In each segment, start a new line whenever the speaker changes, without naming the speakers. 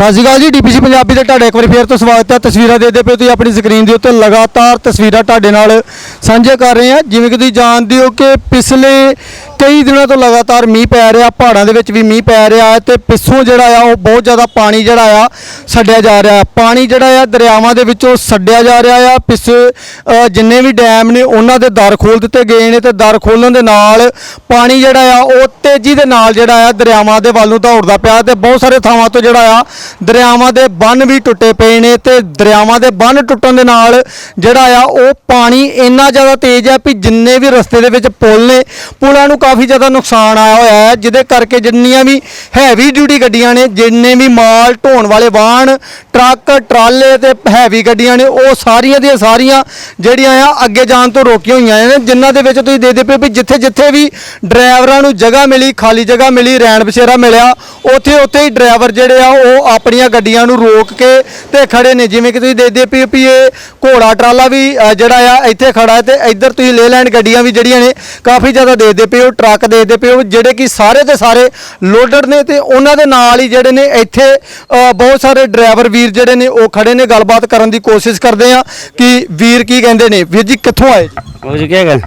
ਸਤਿ ਸ਼੍ਰੀ ਅਕਾਲ ਜੀ ਡੀਪੀਸੀ ਪੰਜਾਬੀ ਦੇ ਤੁਹਾਡਾ ਇੱਕ ਵਾਰੀ ਫੇਰ ਤੋਂ ਸਵਾਗਤ ਹੈ। ਤਸਵੀਰਾਂ ਦੇਖਦੇ ਪਏ ਤੁਸੀਂ ਆਪਣੀ ਸਕਰੀਨ ਦੇ ਉੱਤੇ ਲਗਾਤਾਰ ਤਸਵੀਰਾਂ ਤੁਹਾਡੇ ਨਾਲ ਸਾਂਝੇ ਕਰ ਰਹੇ ਹਾਂ। ਜਿਵੇਂ ਕਿ ਤੁਸੀਂ ਜਾਣਦੇ ਹੋ ਕਿ ਪਿਛਲੇ ਕਈ ਦਿਨਾਂ ਤੋਂ ਲਗਾਤਾਰ ਮੀਂਹ ਪੈ ਰਿਹਾ, ਪਹਾੜਾਂ ਦੇ ਵਿੱਚ ਵੀ ਮੀਂਹ ਪੈ ਰਿਹਾ ਹੈ ਤੇ ਪਿੱਛੋਂ ਜਿਹੜਾ ਆ, ਉਹ ਬਹੁਤ ਜ਼ਿਆਦਾ ਪਾਣੀ ਜਿਹੜਾ ਆ ਛੱਡਿਆ ਜਾ ਰਿਹਾ ਪਾਣੀ ਜਿਹੜਾ ਆ, ਦਰਿਆਵਾਂ ਦੇ ਵਿੱਚੋਂ ਛੱਡਿਆ ਜਾ ਰਿਹਾ ਆ। ਪਿੱਛੇ ਜਿੰਨੇ ਵੀ ਡੈਮ ਨੇ, ਉਹਨਾਂ ਦੇ ਦਰ ਖੋਲ ਦਿੱਤੇ ਗਏ ਨੇ ਤੇ ਦਰ ਖੋਲਣ ਦੇ ਨਾਲ ਪਾਣੀ ਜਿਹੜਾ ਆ, ਉਹ ਤੇਜ਼ੀ ਦੇ ਨਾਲ ਜਿਹੜਾ ਆ, ਦਰਿਆਵਾਂ ਦੇ ਵੱਲ ਨੂੰ ਦੌੜਦਾ ਪਿਆ ਤੇ ਬਹੁਤ ਸਾਰੇ ਥਾਵਾਂ ਤੋਂ ਜਿਹੜਾ ਆ, ਦਰਿਆਵਾਂ ਦੇ ਬੰਨ ਵੀ ਟੁੱਟੇ ਪਏ ਨੇ ਤੇ ਦਰਿਆਵਾਂ ਦੇ ਬੰਨ ਟੁੱਟਣ ਦੇ ਨਾਲ ਜਿਹੜਾ ਆ, ਉਹ ਪਾਣੀ ਇੰਨਾ ਜ਼ਿਆਦਾ ਤੇਜ਼ ਆ ਵੀ ਜਿੰਨੇ ਵੀ ਰਸਤੇ ਦੇ ਵਿੱਚ ਪੁਲ ਨੇ, ਪੁਲਾਂ ਨੂੰ ਕਾਫੀ ਜ਼ਿਆਦਾ ਨੁਕਸਾਨ ਆਇਆ ਹੋਇਆ ਹੈ, ਜਿਹਦੇ ਕਰਕੇ ਜਿੰਨੀਆਂ ਵੀ ਹੈਵੀ ਡਿਊਟੀ ਗੱਡੀਆਂ ਨੇ, ਜਿੰਨੇ ਵੀ ਮਾਲ ਢੋਣ ਵਾਲੇ ਵਾਹਨ, ਟਰੱਕ, ਟਰਾਲੇ ਤੇ ਹੈਵੀ ਗੱਡੀਆਂ ਨੇ, ਉਹ ਸਾਰੀਆਂ ਦੀਆਂ ਸਾਰੀਆਂ ਜਿਹੜੀਆਂ ਆ, ਅੱਗੇ ਜਾਣ ਤੋਂ ਰੋਕੀਆਂ ਹੋਈਆਂ ਨੇ, ਜਿਨ੍ਹਾਂ ਦੇ ਵਿੱਚ ਤੁਸੀਂ ਦੇਖਦੇ ਪਏ ਵੀ ਜਿੱਥੇ ਜਿੱਥੇ ਵੀ ਡਰਾਈਵਰਾਂ ਨੂੰ ਜਗ੍ਹਾ ਮਿਲੀ, ਖਾਲੀ ਜਗ੍ਹਾ ਮਿਲੀ, ਰੈਣ ਬਸੇਰਾ ਮਿਲਿਆ, ਉੱਥੇ ਉੱਥੇ ਹੀ ਡਰਾਈਵਰ ਜਿਹੜੇ ਆ, ਉਹ ਆਪਣੀਆਂ ਗੱਡੀਆਂ ਨੂੰ ਰੋਕ ਕੇ ਤੇ ਖੜੇ ਨੇ। ਜਿਵੇਂ ਕਿ ਤੁਸੀਂ ਦੇਖਦੇ ਪਏ ਵੀ ਇਹ ਘੋੜਾ ਟਰਾਲਾ ਵੀ ਜਿਹੜਾ ਆ, ਇੱਥੇ ਖੜਾ ਹੈ ਤੇ ਇੱਧਰ ਤੁਸੀਂ ਲੇ ਲੈਂਡ ਗੱਡੀਆਂ ਵੀ ਜਿਹੜੀਆਂ ਨੇ, ਕਾਫੀ ਜ਼ਿਆਦਾ ਦੇਖਦੇ ਪਏ ਹੋ। ਟਰੱਕ ਦੇਖਦੇ ਪਏ ਹੋ ਜਿਹੜੇ ਕਿ ਸਾਰੇ ਦੇ ਸਾਰੇ ਲੋਡਡ ਨੇ ਤੇ ਉਹਨਾਂ ਦੇ ਨਾਲ ਹੀ ਜਿਹੜੇ ਨੇ ਇੱਥੇ ਅ, ਬਹੁਤ ਸਾਰੇ ਡਰਾਈਵਰ ਵੀਰ ਜਿਹੜੇ ਨੇ ਉਹ ਖੜੇ ਨੇ ਗੱਲਬਾਤ ਕਰਨ ਦੀ ਕੋਸ਼ਿਸ਼ ਕਰਦੇ ਆ ਕਿ ਵੀਰ ਕੀ ਕਹਿੰਦੇ ਨੇ ਵੀਰ ਜੀ ਕਿੱਥੋਂ ਆਏ
मुझे क्या कर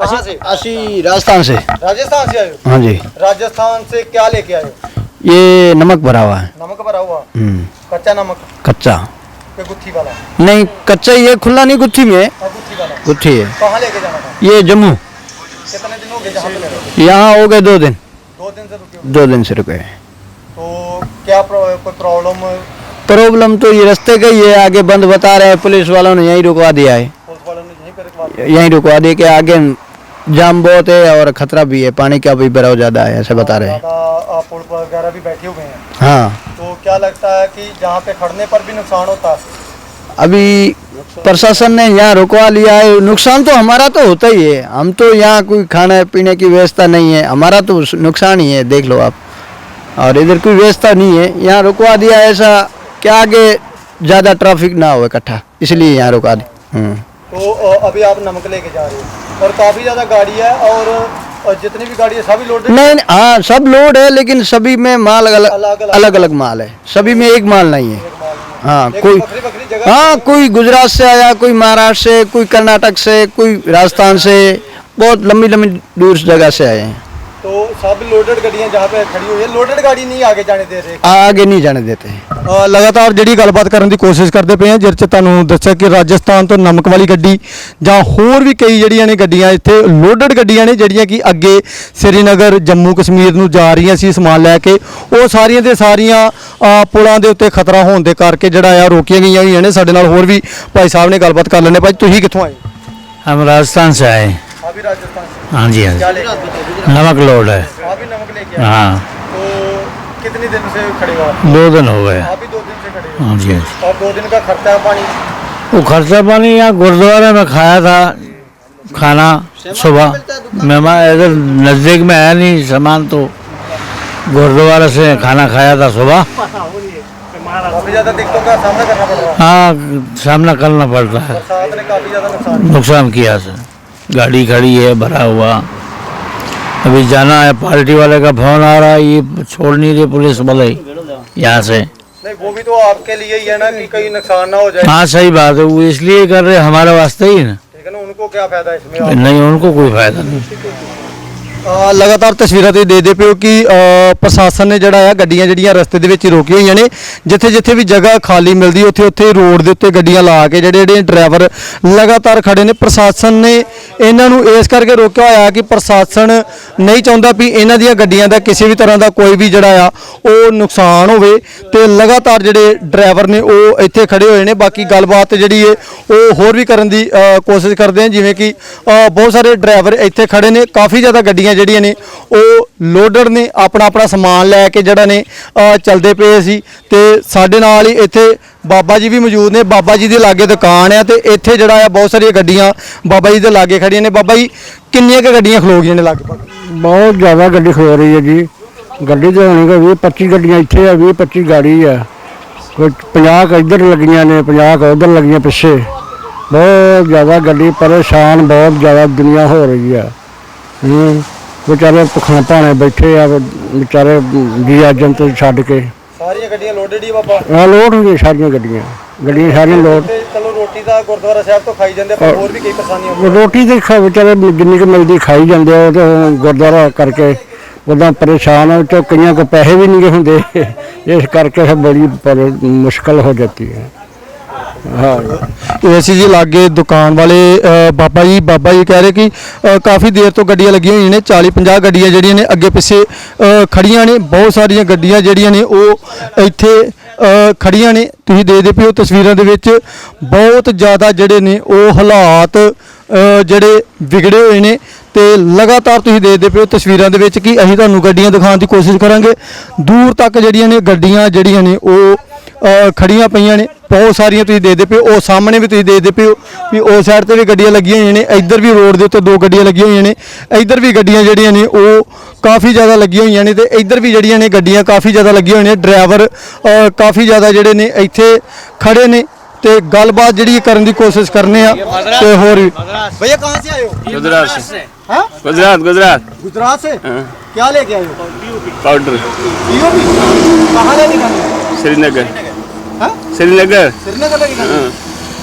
कहाँ से
अस्सी राजस्थान से
राजस्थान से आए हो
हाँ जी
राजस्थान से क्या लेके आए हो
ये नमक भरा हुआ है
नमक भरा हुआ
हम्म,
कच्चा नमक
कच्चा
के गुत्थी वाला
नहीं कच्चा ये खुला नहीं गुत्थी में है
और गुत्थी वाला
गुत्थी है
कहाँ लेके जाना था
ये जम्मू
कितने दिन हो गए जहाँ पे ले रहे?
यहाँ हो गए दो दिन।
दो दिन से रुके
दो दिन से रुके
तो क्या कोई प्रॉब्लम
प्रॉब्लम तो ये रास्ते का ही है आगे बंद बता रहे हैं पुलिस वालों ने यहीं रुकवा दिया है।
पुलिस वालों ने यहीं रुकवा दिया
कि आगे जाम बहुत है और खतरा भी है पानी का भी भराव ज़्यादा है ऐसे बता रहे हैं।
पुल वगैरह भी बैठे हुए हैं।
हाँ।
तो क्या लगता है कि जहाँ पे खड़ने पर भी नुकसान होता? है
अभी प्रशासन ने यहाँ रुकवा लिया है। नुकसान तो हमारा तो होता ही है। हम तो यहाँ कोई खाने पीने की व्यवस्था नहीं है। हमारा तो नुकसान ही है देख लो आप। और इधर कोई व्यवस्था नहीं है। यहाँ रुकवा दिया ऐसा कि आगे ज़्यादा ट्रैफ़िक ना हो इकट्ठा। इसलिए यहाँ रुका दी। हम्म।
तो अभी आप नमक लेके जा रहे हो। और काफ़ी ज़्यादा गाड़ी है और जितनी भी गाड़ी है सभी लोडेड
नहीं नहीं, हाँ सब लोड है लेकिन सभी में माल अलग
अलग-अलग।
अलग अलग माल है। सभी में एक माल नहीं है। हाँ। कोई हाँ कोई गुजरात से आया कोई महाराष्ट्र से कोई कर्नाटक से कोई राजस्थान से बहुत लंबी लंबी दूर जगह से आए हैं
तो सब लोडेड ਗੱਡੀਆਂ ਜਹਾਂ पे खड़ी हुई है लोडेड गाड़ी नहीं आगे जाने दे रहे
आगे नहीं जाने देते
ਲਗਾਤਾਰ ਜਿਹੜੀ ਗੱਲਬਾਤ ਕਰਨ ਦੀ ਕੋਸ਼ਿਸ਼ ਕਰਦੇ ਪਏ ਆ ਜਿਸ ਚ ਤੁਹਾਨੂੰ ਦੱਸਿਆ ਕਿ ਰਾਜਸਥਾਨ ਤੋਂ ਨਮਕ ਵਾਲੀ ਗੱਡੀ ਜਾਂ ਹੋਰ ਵੀ ਕਈ ਜਿਹੜੀਆਂ ਨੇ ਗੱਡੀਆਂ ਇੱਥੇ ਲੋਡਡ ਗੱਡੀਆਂ ਨੇ ਜਿਹੜੀਆਂ ਕਿ ਅੱਗੇ ਸ੍ਰੀਨਗਰ ਜੰਮੂ ਕਸ਼ਮੀਰ ਨੂੰ ਜਾ ਰਹੀਆਂ ਸੀ ਸਮਾਨ ਲੈ ਕੇ ਉਹ ਸਾਰੀਆਂ ਦੇ ਸਾਰੀਆਂ ਅ, ਪੁਲਾਂ ਦੇ ਉੱਤੇ ਖਤਰਾ ਹੋਣ ਦੇ ਕਰਕੇ ਜਿਹੜਾ ਆ ਰੋਕੀਆਂ ਗਈਆਂ ਹੋਈਆਂ ਨੇ ਸਾਡੇ ਨਾਲ ਹੋਰ ਵੀ ਭਾਈ ਸਾਹਿਬ ਨੇ ਗੱਲਬਾਤ ਕਰ ਲੈਣੇ ਭਾਈ ਤੁਸੀਂ ਕਿੱਥੋਂ ਆਏ
हम राजस्थान से आए हाँ जी हाँ जी। नमक लोड है। हाँ?
दिन से खड़े
दो दिन हो गए।
हाँ?
जी हाँ जी।
और दो दिन का खर्चा पानी?
वो खर्चा पानी यहाँ गुरुद्वारे में खाया था खाना सुबह। मेहमान इधर नज़दीक में आया नहीं सामान तो गुरुद्वारा से खाना खाया था सुबह।
हाँ।
सामना करना पड़ता है।
नुकसान
किया सर। गाड़ी खड़ी है भरा हुआ। अभी जाना है पार्टी वाले का फ़ोन आ रहा है ये छोड़ नहीं रही पुलिस वाले। यहाँ से।
नहीं वो भी तो आपके लिए ही है ना कि कहीं नुकसान ना हो जाए।
हाँ सही बात है वो इसलिए कर रहे हमारे वास्ते ही ना।
उनको क्या फ़ायदा इसमें?
नहीं उनको कोई फ़ायदा नहीं।
ਲਗਾਤਾਰ ਤਸਵੀਰਾਂ ਤੁਸੀਂ ਦੇਖਦੇ ਪਿਓ ਕਿ ਪ੍ਰਸ਼ਾਸਨ ਨੇ ਜਿਹੜਾ ਆ, ਗੱਡੀਆਂ ਜਿਹੜੀਆਂ ਰਸਤੇ ਦੇ ਵਿੱਚ ਹੀ ਰੋਕੀਆਂ ਹੋਈਆਂ ਨੇ। ਜਿੱਥੇ ਜਿੱਥੇ ਵੀ ਜਗ੍ਹਾ ਖਾਲੀ ਮਿਲਦੀ, ਉੱਥੇ ਉੱਥੇ ਰੋਡ ਦੇ ਉੱਤੇ ਗੱਡੀਆਂ ਲਾ ਕੇ ਜਿਹੜੇ ਜਿਹੜੇ ਡਰਾਈਵਰ ਲਗਾਤਾਰ ਖੜੇ ਨੇ। ਪ੍ਰਸ਼ਾਸਨ ਨੇ ਇਹਨਾਂ ਨੂੰ ਇਸ ਕਰਕੇ ਰੋਕਿਆ ਹੋਇਆ ਕਿ ਪ੍ਰਸ਼ਾਸਨ ਨਹੀਂ ਚਾਹੁੰਦਾ ਵੀ ਇਹਨਾਂ ਦੀਆਂ ਗੱਡੀਆਂ ਦਾ ਕਿਸੇ ਵੀ ਤਰ੍ਹਾਂ ਦਾ ਕੋਈ ਵੀ ਜਿਹੜਾ ਆ, ਉਹ ਨੁਕਸਾਨ ਹੋਵੇ ਤੇ ਲਗਾਤਾਰ ਜਿਹੜੇ ਡਰਾਈਵਰ ਨੇ, ਉਹ ਇੱਥੇ ਖੜੇ ਹੋਏ ਨੇ। ਬਾਕੀ ਗੱਲਬਾਤ ਜਿਹੜੀ ਹੈ ਉਹ ਹੋਰ ਵੀ ਕਰਨ ਦੀ ਕੋਸ਼ਿਸ਼ ਕਰਦੇ ਆ ਜਿਵੇਂ ਕਿ ਬਹੁਤ ਸਾਰੇ ਡਰਾਈਵਰ ਇੱਥੇ ਖੜੇ ਨੇ। ਕਾਫੀ ਜ਼ਿਆਦਾ ਗੱਡੀਆਂ ਜਿਹੜੀਆਂ ਨੇ ਉਹ ਲੋਡਰ ਨੇ ਆਪਣਾ ਆਪਣਾ ਸਮਾਨ ਲੈ ਕੇ ਜਿਹੜਾ ਨੇ ਅ, ਚੱਲਦੇ ਪਏ ਸੀ ਤੇ ਸਾਡੇ ਨਾਲ ਹੀ ਇੱਥੇ ਬਾਬਾ ਜੀ ਵੀ ਮੌਜੂਦ ਨੇ। ਬਾਬਾ ਜੀ ਦੇ ਲਾਗੇ ਦੁਕਾਨ ਹੈ ਤੇ ਇੱਥੇ ਜਿਹੜਾ ਆ ਬਹੁਤ ਸਾਰੀਆਂ ਗੱਡੀਆਂ ਬਾਬਾ ਜੀ ਦੇ ਲਾਗੇ ਖੜੀਆਂ ਨੇ। ਬਾਬਾ ਜੀ ਕਿੰਨੀਆਂ ਕੁ ਗੱਡੀਆਂ ਖਲੋ ਗਈਆਂ ਨੇ ਲਗਭਗ?
ਬਹੁਤ ਜ਼ਿਆਦਾ ਗੱਡੀ ਖਲੋ ਰਹੀ ਹੈ ਜੀ। ਗੱਡੀ ਤੇ ਹੋਣੀ ਕੋਈ 20 25 ਗੱਡੀਆਂ ਇੱਥੇ ਆ 20 25 ਗਾੜੀ ਆ। ਕੋਈ 50 ਇੱਧਰ ਲੱਗੀਆਂ ਨੇ 50 ਉੱਧਰ ਲੱਗੀਆਂ ਪਿੱਛੇ। ਬਹੁਤ ਜ਼ਿਆਦਾ ਗੱਡੀ ਪਰੇਸ਼ਾਨ ਬਹੁਤ ਜ਼ਿਆਦਾ ਦੁਨੀਆ ਹੋ ਰਹੀ ਆ। ਹੂੰ। ਵਿਚਾਰੇ ਭੁੱਖਾਂ ਭਾਣੇ ਬੈਠੇ ਆ ਵਿਚਾਰੇ ਜੀ ਜੰਤ ਛੱਡ ਕੇ।
ਸਾਰੀਆਂ ਗੱਡੀਆਂ ਲੋਡਡ ਹੀ ਬਾਬਾ?
ਆ ਲੋਡ ਹੁੰਦੀਆਂ ਸਾਰੀਆਂ ਗੱਡੀਆਂ। ਗੱਡੀਆਂ ਸਾਰੀਆਂ ਲੋਡ।
ਤੇ ਚਲੋ ਰੋਟੀ ਦਾ ਗੁਰਦੁਆਰਾ ਸਾਹਿਬ ਤੋਂ ਖਾਈ ਜਾਂਦੇ ਪਰ ਹੋਰ ਵੀ ਕਈ ਪਰੇਸ਼ਾਨੀਆਂ ਹੁੰਦੀਆਂ।
ਰੋਟੀ ਤੇ ਖਾ ਵਿਚਾਰੇ ਜਿੰਨੀ ਕੁ ਮਿਲਦੀ ਖਾਈ ਜਾਂਦੇ ਆ ਉਹ ਤੇ ਹੁਣ ਗੁਰਦੁਆਰਾ ਕਰਕੇ ਉਦਾਂ ਪਰੇਸ਼ਾਨ ਹੋ ਤੇ ਕਈਆਂ ਕੋ ਪੈਸੇ ਵੀ ਨਹੀਂ ਹੁੰਦੇ। ਇਸ ਕਰਕੇ ਫਿਰ ਬੜੀ ਪਰ ਮੁਸ਼ਕਲ ਹੋ ਜਾਂਦੀ ਹੈ। ਹਾਂ।
ਇਹ ਅਸੀਂ ਜੀ ਲਾਗੇ ਦੁਕਾਨ ਵਾਲੇ ਅ, ਬਾਬਾ ਜੀ ਬਾਬਾ ਜੀ ਕਹਿ ਰਹੇ ਕਿ ਅ, ਕਾਫੀ ਦੇਰ ਤੋਂ ਗੱਡੀਆਂ ਲੱਗੀਆਂ ਹੋਈਆਂ ਨੇ 40 50 ਗੱਡੀਆਂ ਜਿਹੜੀਆਂ ਨੇ ਅੱਗੇ ਪਿੱਛੇ ਅ, ਖੜੀਆਂ ਨੇ ਬਹੁਤ ਸਾਰੀਆਂ ਗੱਡੀਆਂ ਜਿਹੜੀਆਂ ਨੇ ਉਹ ਇੱਥੇ ਅ, ਖੜੀਆਂ ਨੇ। ਤੁਸੀਂ ਦੇਖਦੇ ਪਿਓ ਤਸਵੀਰਾਂ ਦੇ ਵਿੱਚ ਬਹੁਤ ਜ਼ਿਆਦਾ ਜਿਹੜੇ ਨੇ ਉਹ ਹਾਲਾਤ ਅ, ਜਿਹੜੇ ਵਿਗੜੇ ਹੋਏ ਨੇ ਤੇ ਲਗਾਤਾਰ ਤੁਸੀਂ ਦੇਖਦੇ ਪਿਓ ਤਸਵੀਰਾਂ ਦੇ ਵਿੱਚ ਕਿ ਅਸੀਂ ਤੁਹਾਨੂੰ ਗੱਡੀਆਂ ਦਿਖਾਉਣ ਦੀ ਕੋਸ਼ਿਸ਼ ਕਰਾਂਗੇ। ਦੂਰ ਤੱਕ ਜਿਹੜੀਆਂ ਨੇ ਗੱਡੀਆਂ ਜਿਹੜੀਆਂ ਨੇ ਉਹ ਖੜੀਆਂ ਪਈਆਂ ਨੇ ਬਹੁਤ ਸਾਰੀਆਂ ਤੁਸੀਂ ਦੇਖਦੇ ਪਿਓ ਉਹ ਸਾਹਮਣੇ ਵੀ ਤੁਸੀਂ ਦੇਖਦੇ ਪਿਓ ਵੀ ਉਸ ਸਾਈਡ ਤੇ ਵੀ ਗੱਡੀਆਂ ਲੱਗੀਆਂ ਹੋਈਆਂ ਨੇ ਇੱਧਰ ਵੀ ਰੋਡ ਦੇ ਉੱਤੇ ਦੋ ਗੱਡੀਆਂ ਲੱਗੀਆਂ ਹੋਈਆਂ ਨੇ ਇੱਧਰ ਵੀ ਗੱਡੀਆਂ ਜਿਹੜੀਆਂ ਨੇ ਉਹ ਕਾਫੀ ਜ਼ਿਆਦਾ ਲੱਗੀਆਂ ਹੋਈਆਂ ਨੇ ਤੇ ਇੱਧਰ ਵੀ ਜਿਹੜੀਆਂ ਨੇ ਗੱਡੀਆਂ ਕਾਫੀ ਜ਼ਿਆਦਾ ਲੱਗੀਆਂ ਹੋਈਆਂ ਨੇ ਡਰਾਈਵਰ ਅ, ਕਾਫੀ ਜ਼ਿਆਦਾ ਜਿਹੜੇ ਨੇ ਇੱਥੇ ਖੜੇ ਨੇ ਤੇ ਗੱਲਬਾਤ ਜਿਹੜੀ ਕਰਨ ਦੀ ਕੋਸ਼ਿਸ਼ ਕਰਨੇ ਆ ਤੇ ਹੋਰ ਵੀ ਭਈਆ ਕਹਾਂ ਸੇ ਆਏ ਹੋ
गुजरात से
हाँ
गुजरात गुजरात
गुजरात से
हाँ,
क्या लेके आए हो
पाउडर
पीओपी कहाँ लेके जाना है
श्रीनगर
हाँ
श्रीनगर
श्रीनगर लेके जाना है
हाँ,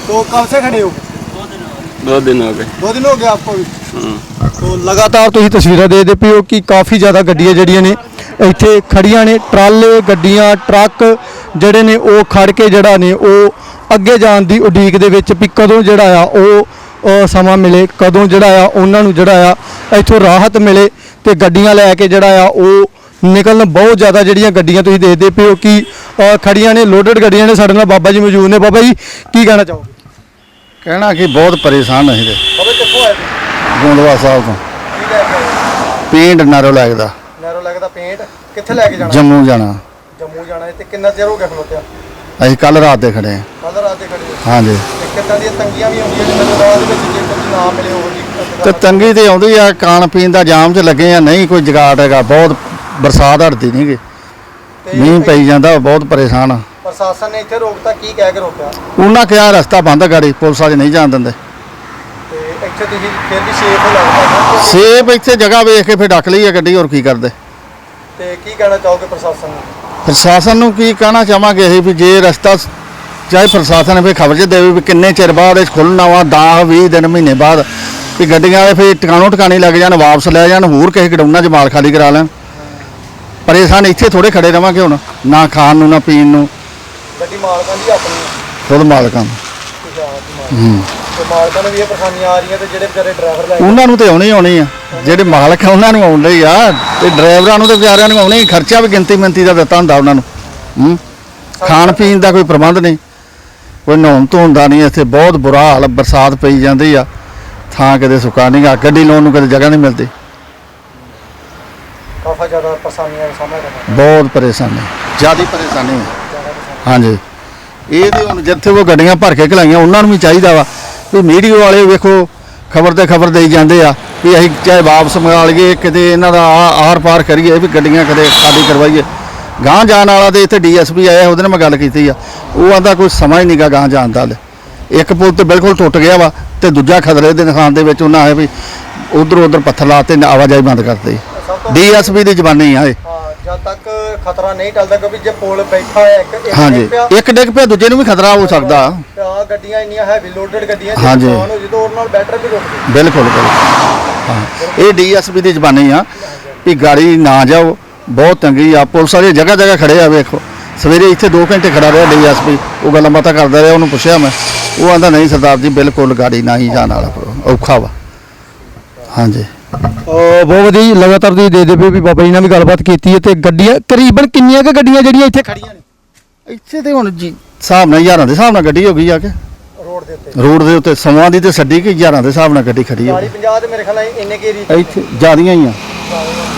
तो कब से खड़े हो
दो दिन हो गए
ਦੋ ਦਿਨ ਹੋ ਗਏ ਆਪਕੋ ਵੀ
हाँ,
ਤੋ ਲਗਾਤਾਰ ਤੁਸੀਂ ਤਸਵੀਰਾਂ ਦੇਖਦੇ ਪਏ ਹੋ ਕਿ ਕਾਫੀ ਜ਼ਿਆਦਾ ਗੱਡੀਆਂ ਜਿਹੜੀਆਂ ਨੇ ਇੱਥੇ ਖੜੀਆਂ ਨੇ ਟਰਾਲੇ ਗੱਡੀਆਂ ਟਰੱਕ ਜਿਹੜੇ ਨੇ ਉਹ ਖੜ ਕੇ ਜਿਹੜਾ ਨੇ ਉਹ ਅੱਗੇ ਜਾਣ ਦੀ ਉਡੀਕ ਦੇ ਵਿੱਚ ਵੀ ਕਦੋਂ ਜਿਹੜਾ ਆ ਉਹ ਅ, ਸਮਾਂ ਮਿਲੇ ਕਦੋਂ ਜਿਹੜਾ ਆ ਉਹਨਾਂ ਨੂੰ ਜਿਹੜਾ ਆ ਇੱਥੋਂ ਰਾਹਤ ਮਿਲੇ ਤੇ ਗੱਡੀਆਂ ਲੈ ਕੇ ਜਿਹੜਾ ਆ ਉਹ ਨਿਕਲਣ ਬਹੁਤ ਜ਼ਿਆਦਾ ਜਿਹੜੀਆਂ ਗੱਡੀਆਂ ਤੁਸੀਂ ਦੇਖਦੇ ਪਏ ਹੋ ਕਿ ਖੜੀਆਂ ਨੇ ਲੋਡਡ ਗੱਡੀਆਂ ਨੇ ਸਾਡੇ ਨਾਲ ਬਾਬਾ ਜੀ ਮੌਜੂਦ ਨੇ। ਬਾਬਾ ਜੀ ਕੀ ਕਹਿਣਾ ਚਾਹੋਗੇ?
ਕਹਿਣਾ ਕਿ ਬਹੁਤ ਪਰੇਸ਼ਾਨ ਅਸੀਂ ਤੇ।
ਬਾਬਾ ਕਿੱਥੋਂ ਆਏ ਤੁਸੀਂ?
ਗੋਂਦਵਾ ਸਾਹਿਬ ਤੋਂ।
ਕੀ ਲੈ ਕੇ ਆਏ?
ਪਿੰਡ ਨਾਰੋ ਲੱਗਦਾ
ਨੈਰੋ ਲੱਗਦਾ ਪੇਂਟ? ਕਿੱਥੇ ਲੈ ਕੇ ਜਾਣਾ?
ਜੰਮੂ ਜਾਣਾ।
ਜੰਮੂ ਜਾਣਾ ਤੇ ਕਿੰਨਾ ਚਿਰ ਹੋ ਗਿਆ ਖਲੋਤਿਆ?
ਅਸੀਂ ਕੱਲ ਰਾਤ ਦੇ ਖੜੇ ਹਾਂ।
ਕੱਲ ਰਾਤ ਦੇ ਖੜੇ।
ਹਾਂਜੀ।
ਕਿੱਦਾਂ ਦੀਆਂ ਤੰਗੀਆਂ ਵੀ ਆਉਂਦੀਆਂ ਨੇ ਮੈਨੂੰ ਰਾਹ ਦੇ ਵਿੱਚ ਜੇ ਕੁਝ ਨਾ ਮਿਲੇ ਉਹ
ਤੇ ਤੰਗੀ ਤੇ ਆਉਂਦੀ ਆ ਖਾਣ ਪੀਣ ਦਾ ਜਾਮ 'ਚ ਲੱਗੇ ਆ ਨਹੀਂ ਕੋਈ ਜਗਾਟ ਹੈਗਾ ਬਹੁਤ ਬਰਸਾਤ ਹਟਦੀ ਨਹੀਂਗੀ ਮੀਂਹ ਪਈ ਜਾਂਦਾ ਬਹੁਤ ਪਰੇਸ਼ਾਨ ਆ।
ਪ੍ਰਸ਼ਾਸਨ ਨੇ ਇੱਥੇ ਰੋਕਤਾ ਕੀ ਕਹਿ ਕੇ ਰੋਕਿਆ?
ਉਹਨਾਂ ਕਿਹਾ ਰਸਤਾ ਬੰਦ ਗਾੜੀ ਪੁਲਿਸ ਵਾਲੇ ਨਹੀਂ ਜਾਣ ਦਿੰਦੇ।
ਤੇ ਇੱਥੇ ਤੁਸੀਂ ਫਿਰ ਵੀ ਸੇਫ ਲੱਗਦਾ ਨਾ?
ਸੇਬ ਇੱਥੇ ਜਗ੍ਹਾ ਵੇਖ ਕੇ ਫਿਰ ਡੱਕ ਲਈ ਆ ਗੱਡੀ ਹੋਰ ਕੀ ਕਰਦੇ?
ਤੇ ਕੀ ਕਹਿਣਾ ਚਾਹੋਗੇ ਪ੍ਰਸ਼ਾਸਨ ਨੂੰ?
ਪ੍ਰਸ਼ਾਸਨ ਨੂੰ ਕੀ ਕਹਿਣਾ ਚਾਹਾਂਗੇ ਅਸੀਂ ਵੀ ਜੇ ਰਸਤਾ ਚਾਹੇ ਪ੍ਰਸ਼ਾਸਨ ਵੀ ਖਬਰ ਚ ਦੇਵੇ ਵੀ ਕਿੰਨੇ ਚਿਰ ਬਾਅਦ ਇਹ ਖੁੱਲਣਾ ਵਾ 10 20 ਦਿਨ ਮਹੀਨੇ ਬਾਅਦ ਵੀ ਗੱਡੀਆਂ ਵਾਲੇ ਫਿਰ ਟਿਕਾਣੋਂ ਟਿਕਾਣੀ ਲੱਗ ਜਾਣ ਵਾਪਸ ਲੈ ਜਾਣ ਹੋਰ ਕਿਸੇ ਗਡਾਉਣਾ ਚ ਮਾਲ ਖਾਲੀ ਕਰਾ ਲੈਣ। ਪਰੇਸ਼ਾਨ ਇੱਥੇ ਥੋੜੇ ਖੜੇ ਰਵਾਂਗੇ ਹੁਣ ਨਾ ਖਾਣ ਨੂੰ ਨਾ ਪੀਣ ਨੂੰ।
ਗੱਡੀ ਮਾਲਕਾਂ ਦੀ ਆਪਣੀ। ਹੈ,
ਖੁਦ ਮਾਲਕਾਂ। ਨੂੰ
ਮਾਲਕ। ਤੇ ਮਾਲਕਾਂ ਨੂੰ ਵੀ ਇਹ ਪਰੇਸ਼ਾਨੀਆਂ ਆ ਰਹੀਆਂ ਤੇ ਜਿਹੜੇ ਵਿਚਾਰੇ ਡਰਾਈਵਰ ਲੈ
ਉਹਨਾਂ ਨੂੰ ਤੇ ਆਉਣੀ ਆਉਣੀ ਆ। ਜਿਹੜੇ ਮਾਲਕ ਆ ਉਹਨਾਂ ਨੂੰ ਆਉਣ ਲਈ ਆ। ਤੇ ਡਰਾਈਵਰਾਂ ਨੂੰ ਤੇ ਵਿਚਾਰਿਆਂ ਨੂੰ ਆਉਣੀ ਖਰਚਾ ਵੀ ਗਿਣਤੀ ਮਿੰਤੀ ਦਾ ਦਿੱਤਾ ਹੁੰਦਾ ਉਹਨਾਂ ਨੂੰ। ਹੂੰ। ਖਾਣ ਪੀਣ ਦਾ ਕੋਈ ਪ੍ਰਬੰਧ ਨਹੀਂ। ਕੋਈ ਨਹਾਉਣ ਧੋਣ ਦਾ ਨਹੀਂ ਇੱਥੇ ਬਹੁਤ ਬੁਰਾ ਹਾਲ ਬਰਸਾਤ ਪਈ ਜਾਂਦੀ ਆ। ਥਾਂ ਕਿਤੇ ਸੁੱਕਾ ਨਹੀਂ ਗਾ ਗੱਡੀ ਲਾਉਣ ਨੂੰ ਕਦੇ ਜਗ੍ਹਾ ਨਹੀਂ ਮਿਲਦੀ।
ਕਾਫੀ ਜ਼ਿਆਦਾ ਪਰੇਸ਼ਾਨੀਆਂ ਦਾ ਸਾਹਮਣਾ ਕਰਨਾ
ਬਹੁਤ ਪਰੇਸ਼ਾਨੀ। ਜ਼ਿਆਦਾ ਪਰੇਸ਼ਾਨੀ ਹਾਂਜੀ। ਇਹ ਤੇ ਹੁਣ ਜਿੱਥੇ ਉਹ ਗੱਡੀਆਂ ਭਰ ਕੇ ਖਲਾਈਆਂ ਉਹਨਾਂ ਨੂੰ ਵੀ ਚਾਹੀਦਾ ਵਾ। ਵੀ ਮੀਡੀਆ ਵਾਲੇ ਵੇਖੋ, ਖਬਰ ਤੇ ਖਬਰ ਦੇਈ ਜਾਂਦੇ ਆ ਵੀ ਅਸੀਂ ਚਾਹੇ ਵਾਪਸ ਮੰਗਾ ਲਈਏ, ਕਿਤੇ ਇਹਨਾਂ ਦਾ ਆ- ਆਰ ਪਾਰ ਕਰੀਏ ਵੀ ਗੱਡੀਆਂ ਕਦੇ ਖਾਲੀ ਕਰਵਾਈਏ। ਗਾਂ ਜਾਣ ਵਾਲਾ ਤੇ ਇੱਥੇ ਡੀਐਸਪੀ ਆਇਆ, ਉਹਦੇ ਨਾਲ ਮੈਂ ਗੱਲ ਕੀਤੀ ਆ। ਉਹ ਆਂਦਾ ਕੋਈ ਸਮਾਂ ਹੀ ਨਹੀਂਗਾ ਗਾਂ ਜਾਣ ਦਾ ਹਲੇ। ਇੱਕ ਪੁਲ ਤੇ ਬਿਲਕੁਲ ਟੁੱਟ ਗਿਆ ਵਾ ਤੇ ਦੂਜਾ ਖਤਰੇ ਦੇ ਨਿਸ਼ਾਨ ਦੇ ਵਿੱਚ ਉਹਨਾਂ ਆਏ ਵੀ ਉਧਰ ਉਧਰ ਪੱਥਰ ਲਾਤੇ ਆਵਾਜਾਈ ਬੰਦ ਕਰਤੀ
ਸਭ ਤੋਂ
ਡੀਐਸਪੀ ਦੀ ਜ਼ਬਾਨੀ ਆ ਇਹ।
ਹਾਂ ਜਦ ਤੱਕ ਖਤਰਾ ਨਹੀਂ ਟਲਦਾ ਕਿਉਂਕਿ ਜੇ ਪੁਲ ਬੈਠਾ ਹੈ ਇੱਕ ਇੱਕ
ਹਾਂਜੀ।
ਪਿਆ,
ਇੱਕ ਡਿੱਗ ਪਿਆ ਦੂਜੇ ਨੂੰ ਵੀ ਖਤਰਾ ਹੋ ਸਕਦਾ।
ਆਹ ਗੱਡੀਆਂ ਇੰਨੀਆਂ ਹੈਵੀ ਲੋਡਡ ਗੱਡੀਆਂ ਜੇ
ਹਾਂਜੀ।
ਨੁਕਸਾਨ ਹੋ ਨਾਲ ਬੈਟਰ ਵੀ ਰੁਕ ਜੇ
ਬਿਲਕੁਲ ਬਿਲਕੁਲ। ਹਾਂ। ਇਹ ਡੀਐਸਪੀ ਦੀ ਜ਼ਬਾਨੀ ਆ ਵੀ ਗਾੜੀ ਨਾ ਜਾਓ ਬਹੁਤ ਤੰਗੀ ਆ। ਪੁਲਿਸ ਵਾਲੇ ਜਗ੍ਹਾ ਜਗ੍ਹਾ ਖੜੇ ਆ ਵੇਖੋ। ਸਵੇਰੇ ਇੱਥੇ 2 ਘੰਟੇ ਖੜਾ ਰਿਹਾ ਡੀਐਸਪੀ। ਉਹ ਗੱਲਾਂ ਬਾਤਾਂ ਕਰਦਾ ਰਿਹਾ ਉਹਨੂੰ ਪੁੱਛਿਆ ਮੈਂ। ਉਹ ਆਂਦਾ ਨਹੀਂ ਸਰਦਾਰ ਜੀ ਬਿਲਕੁਲ ਗਾੜੀ ਨਾ ਹੀ ਜਾਣ ਵਾਲਾ ਔਖਾ ਵਾ। ਹਾਂਜੀ।
ਬਹੁਤ ਵਧੀਆ ਜੀ, ਲਗਾਤਾਰ ਤੁਸੀਂ ਦੇਖਦੇ ਪਏ ਵੀ ਬਾਬਾ ਜੀ ਨਾਲ ਵੀ ਗੱਲਬਾਤ ਕੀਤੀ ਹੈ ਤੇ ਗੱਡੀਆਂ ਕਰੀਬਨ ਕਿੰਨੀਆਂ ਕੁ ਗੱਡੀਆਂ ਜਿਹੜੀਆਂ ਇੱਥੇ ਖੜੀਆਂ ਨੇ?
ਇੱਥੇ ਤੇ ਹੁਣ ਜੀ ਹਿਸਾਬ ਨਾਲ ਹਜ਼ਾਰਾਂ ਦੇ ਹਿਸਾਬ ਨਾਲ ਗੱਡੀ ਹੋ ਗਈ ਆ ਕੇ।
ਰੋਡ ਦੇ ਉੱਤੇ।
ਰੋਡ ਦੇ ਉੱਤੇ ਸਮਾਂ ਦੀ ਤੇ ਛੱਡੀ ਕਿ ਹਜ਼ਾਰਾਂ ਦੇ ਹਿਸਾਬ ਨਾਲ ਗੱਡੀ ਖੜੀ ਹੋ।
40 50 ਤੇ ਮੇਰੇ ਖਿਆਲ ਨਾਲ ਇੰਨੇ ਕੇ ਏਰੀਏ
ਇੱਥੇ ਜਿਆਦੀਆਂ ਹੀ ਆ।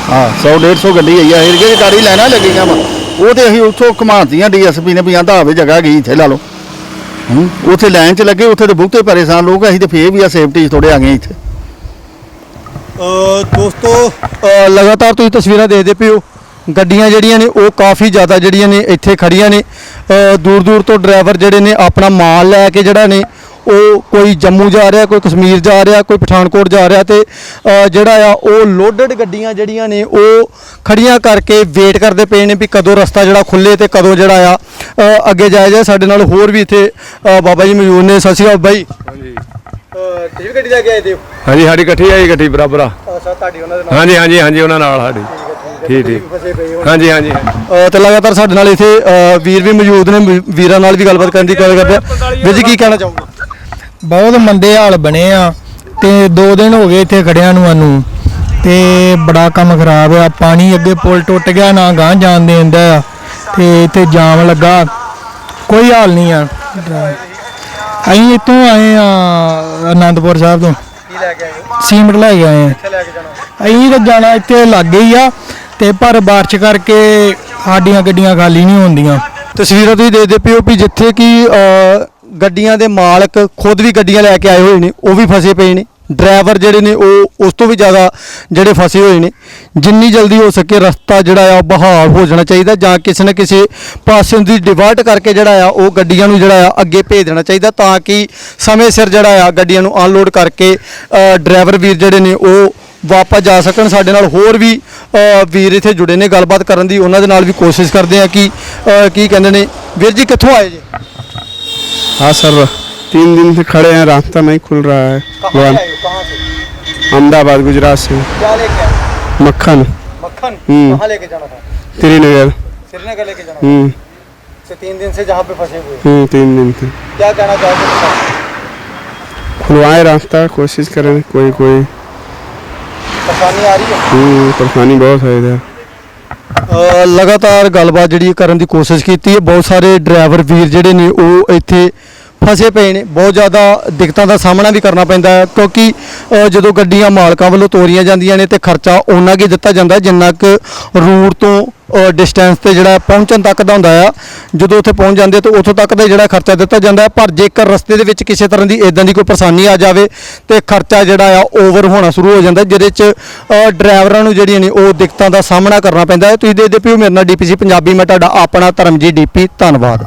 ਹਾਂ 100 150 ਗੱਡੀ ਆਈ ਆ। ਏਰੀਏ ਦੀ ਗਾੜੀ ਲੈਣਾ ਲੱਗੀਆਂ ਵਾ ਉਹ ਤੇ ਅਸੀਂ ਉੱਥੋਂ ਘਮਾਤੀਆਂ ਡੀਐਸਪੀ ਨੇ ਵੀ ਆਂਦਾ ਹੋਵੇ ਜਗ੍ਹਾ ਗਈ ਇੱਥੇ ਲਾ ਲਓ। ਹੂੰ ਉੱਥੇ ਲਾਈਨ 'ਚ ਲੱਗੇ ਉੱਥੇ ਤੇ ਬਹੁਤੇ ਪਰੇਸ਼ਾਨ ਲੋਕ ਅਸੀਂ ਤੇ ਫੇਰ ਵੀ ਆ ਸੇਫਟੀ 'ਚ ਥੋੜੇ ਆ ਗਏ ਇੱਥੇ।
ਦੋਸਤੋ ਲਗਾਤਾਰ ਤੁਸੀਂ ਤਸਵੀਰਾਂ ਦੇਖਦੇ ਪਏ ਹੋ। ਗੱਡੀਆਂ ਜਿਹੜੀਆਂ ਨੇ, ਉਹ ਕਾਫੀ ਜ਼ਿਆਦਾ ਜਿਹੜੀਆਂ ਨੇ, ਇੱਥੇ ਖੜੀਆਂ ਨੇ। ਦੂਰ ਦੂਰ ਤੋਂ ਡਰਾਈਵਰ ਜਿਹੜੇ ਨੇ, ਆਪਣਾ ਮਾਲ ਲੈ ਕੇ ਜਿਹੜਾ ਨੇ, ਉਹ ਕੋਈ ਜੰਮੂ ਜਾ ਰਿਹਾ, ਕੋਈ ਕਸ਼ਮੀਰ ਜਾ ਰਿਹਾ, ਕੋਈ ਪਠਾਨਕੋਟ ਜਾ ਰਿਹਾ ਤੇ ਜਿਹੜਾ ਆ, ਉਹ ਲੋਡਡ ਗੱਡੀਆਂ ਜਿਹੜੀਆਂ ਨੇ, ਉਹ ਖੜੀਆਂ ਕਰਕੇ ਵੇਟ ਕਰਦੇ ਪਏ ਨੇ ਵੀ ਕਦੋਂ ਰਸਤਾ ਜਿਹੜਾ ਖੁੱਲੇ ਤੇ ਕਦੋਂ ਜਿਹੜਾ ਆ ਅੱਗੇ ਜਾਇਆ ਜਾਏ। ਸਾਡੇ ਨਾਲ ਹੋਰ ਵੀ ਇੱਥੇ ਬਾਬਾ ਜੀ ਮੌਜੂਦ ਨੇ। ਸਤਿ ਸ਼੍ਰੀ ਅਕਾਲ ਬਾਈ।
ਹਾਂਜੀ।
ਤੁਸੀਂ ਗੱਡੀ ਲੈ ਕੇ ਆਏ ਤੇ?
ਹਾਂਜੀ ਸਾਡੀ ਇਕੱਠੀ ਆਈ ਇਕੱਠੀ ਬਰਾਬਰ ਆ।
ਅੱਛਾ ਤੁਹਾਡੀ ਉਹਨਾਂ ਦੇ
ਹਾਂਜੀ ਹਾਂਜੀ ਹਾਂਜੀ ਉਹਨਾਂ ਨਾਲ ਸਾਡੀ। ਠੀਕ ਠੀਕ
ਫਸੇ ਪਏ ਹੋ।
ਹਾਂਜੀ ਹਾਂਜੀ
ਅ, ਤੇ ਲਗਾਤਾਰ ਸਾਡੇ ਨਾਲ ਇੱਥੇ ਅ, ਵੀਰ ਵੀ ਮੌਜੂਦ ਨੇ ਵੀ- ਵੀਰਾਂ ਨਾਲ ਵੀ ਗੱਲਬਾਤ ਕਰਨ ਦੀ ਕੋਸ਼ਿਸ਼ ਕਰਦੇ ਆ। ਵੀਰ ਜੀ ਕੀ ਕਹਿਣਾ ਚਾਹੋਗੇ?
ਬਹੁਤ ਮੰਦੇ ਹਾਲ ਬਣੇ ਆ ਤੇ 2 ਦਿਨ ਹੋ ਗਏ ਇੱਥੇ ਖੜਿਆਂ ਨੂੰ ਸਾਨੂੰ ਤੇ ਬੜਾ ਕੰਮ ਖਰਾਬ ਆ। ਪਾਣੀ ਅੱਗੇ ਪੁਲ ਟੁੱਟ ਗਿਆ ਨਾ ਗਾਂ ਜਾਣ ਦੇਂਦਾ ਆ ਤੇ ਇੱਥੇ ਜਾਮ ਲੱਗਾ। ਕੋਈ ਹਾਲ ਨਹੀਂ ਆ। ਅਸੀਂ ਇੱਥੋਂ ਆਏ ਆ ਆਨੰਦਪੁਰ ਸਾਹਿਬ ਤੋਂ।
ਕੀ ਲੈ ਕੇ ਆਏ ਹੋ?
ਸੀਮਟ ਲੈ ਕੇ ਆਏ ਆ।
ਕਿੱਥੇ ਲੈ ਕੇ ਜਾਣਾ?
ਅਸੀਂ ਤਾਂ ਜਾਣਾ ਇੱਥੇ ਲੱਗੇ ਹੀ ਆ ਤੇ ਪਰ ਬਾਰਿਸ਼ ਕਰਕੇ ਸਾਡੀਆਂ ਗੱਡੀਆਂ ਖਾਲੀ ਨਹੀਂ ਹੁੰਦੀਆਂ।
ਤਸਵੀਰਾਂ ਤੁਸੀਂ ਦੇਖਦੇ ਪਿਓ ਵੀ ਜਿੱਥੇ ਕਿ ਅ, ਗੱਡੀਆਂ ਦੇ ਮਾਲਕ ਖੁਦ ਵੀ ਗੱਡੀਆਂ ਲੈ ਕੇ ਆਏ ਹੋਏ ਨੇ ਉਹ ਵੀ ਫਸੇ ਪਏ ਨੇ। ਡਰਾਈਵਰ ਜਿਹੜੇ ਨੇ ਉਹ ਉਸ ਤੋਂ ਵੀ ਜ਼ਿਆਦਾ ਜਿਹੜੇ ਫਸੇ ਹੋਏ ਨੇ, ਜਿੰਨੀ ਜਲਦੀ ਹੋ ਸਕੇ ਰਸਤਾ ਜਿਹੜਾ ਆ ਬਹਾਲ ਹੋ ਜਾਣਾ ਚਾਹੀਦਾ ਜਾਂ ਕਿਸੇ ਨਾ ਕਿਸੇ ਪਾਸੇ ਦੀ ਡਿਵਰਟ ਕਰਕੇ ਜਿਹੜਾ ਆ ਉਹ ਗੱਡੀਆਂ ਨੂੰ ਜਿਹੜਾ ਆ ਅੱਗੇ ਭੇਜ ਦੇਣਾ ਚਾਹੀਦਾ ਤਾਂ ਕਿ ਸਮੇਂ ਸਿਰ ਜਿਹੜਾ ਆ ਗੱਡੀਆਂ ਨੂੰ ਅਨਲੋਡ ਕਰਕੇ ਡਰਾਈਵਰ ਵੀਰ ਜਿਹੜੇ ਨੇ ਉਹ ਵਾਪਸ ਜਾ ਸਕਣ। ਸਾਡੇ ਨਾਲ ਹੋਰ ਵੀ ਵੀਰ ਇੱਥੇ ਜੁੜੇ ਨੇ, ਗੱਲਬਾਤ ਕਰਨ ਦੀ ਉਹਨਾਂ ਦੇ ਨਾਲ ਵੀ ਕੋਸ਼ਿਸ਼ ਕਰਦੇ ਆ ਕਿ ਕੀ ਕਹਿੰਦੇ ਨੇ, ਵੀਰ ਜੀ ਕਿੱਥੋਂ ਆਏ ਜੇ?
ਹਾਂ ਸਰ। तीन दिन से खड़े हैं रास्ता नहीं खुल रहा है वन
कहाँ से
अहमदाबाद गुजरात से
क्या लेके आए
मक्खन
मक्खन
हम्म।
कहाँ लेके जाना था
श्रीनगर
श्रीनगर लेके जाना
हम्म
से तीन दिन से जहाँ पे फंसे हुए
हम्म तीन दिन से
क्या कहना चाहोगे
खुलवाए रास्ता कोशिश करें कोई कोई
परेशानी आ रही है
हम्म परेशानी बहुत है इधर
ਅ, ਲਗਾਤਾਰ ਗੱਲਬਾਤ ਜਿਹੜੀ ਕਰਨ ਦੀ ਕੋਸ਼ਿਸ਼ ਕੀਤੀ ਹੈ ਬਹੁਤ ਸਾਰੇ ਡਰਾਈਵਰ ਵੀਰ ਜਿਹੜੇ ਨੇ ਉਹ ਇੱਥੇ ਫਸੇ ਪਏ ਨੇ। ਬਹੁਤ ਜ਼ਿਆਦਾ ਦਿੱਕਤਾਂ ਦਾ ਸਾਹਮਣਾ ਵੀ ਕਰਨਾ ਪੈਂਦਾ ਹੈ ਕਿਉਂਕਿ ਜਦੋਂ ਗੱਡੀਆਂ ਮਾਲਕਾਂ ਵੱਲੋਂ ਤੋਰੀਆਂ ਜਾਂਦੀਆਂ ਨੇ ਤੇ ਖਰਚਾ ਉਹਨਾਂ ਕੀ ਦਿੱਤਾ ਜਾਂਦਾ ਜਿੰਨਾ ਕੁ ਰੂਟ ਤੋਂ ਡਿਸਟੈਂਸ ਤੇ ਜਿਹੜਾ ਪਹੁੰਚਣ ਤੱਕ ਦਾ ਹੁੰਦਾ ਆ। ਜਦੋਂ ਉੱਥੇ ਪਹੁੰਚ ਜਾਂਦੇ ਤਾਂ ਉੱਥੋਂ ਤੱਕ ਦਾ ਜਿਹੜਾ ਖਰਚਾ ਦਿੱਤਾ ਜਾਂਦਾ ਹੈ। ਪਰ ਜੇਕਰ ਰਸਤੇ ਦੇ ਵਿੱਚ ਕਿਸੇ ਤਰ੍ਹਾਂ ਦੀ ਇਦਾਂ ਦੀ ਕੋਈ ਪਰੇਸ਼ਾਨੀ ਆ ਜਾਵੇ ਤੇ ਖਰਚਾ ਜਿਹੜਾ ਆ ਓਵਰ ਹੋਣਾ ਸ਼ੁਰੂ ਹੋ ਜਾਂਦਾ ਜਿਹਦੇ ਚ ਡਰਾਈਵਰਾਂ ਨੂੰ ਜਿਹੜੀਆਂ ਨੇ ਉਹ ਦਿੱਕਤਾਂ ਦਾ ਸਾਹਮਣਾ ਕਰਨਾ ਪੈਂਦਾ ਹੈ। ਤੁਸੀਂ ਦੇਖਦੇ ਪਿਓ ਮੇਰੇ ਨਾਲ ਡੀਪੀਸੀ ਪੰਜਾਬੀ ਮੈਂ ਤੁਹਾਡਾ ਆਪਣਾ ਧਰਮਜੀਤ ਡੀਪੀ ਧੰਨਵਾਦ।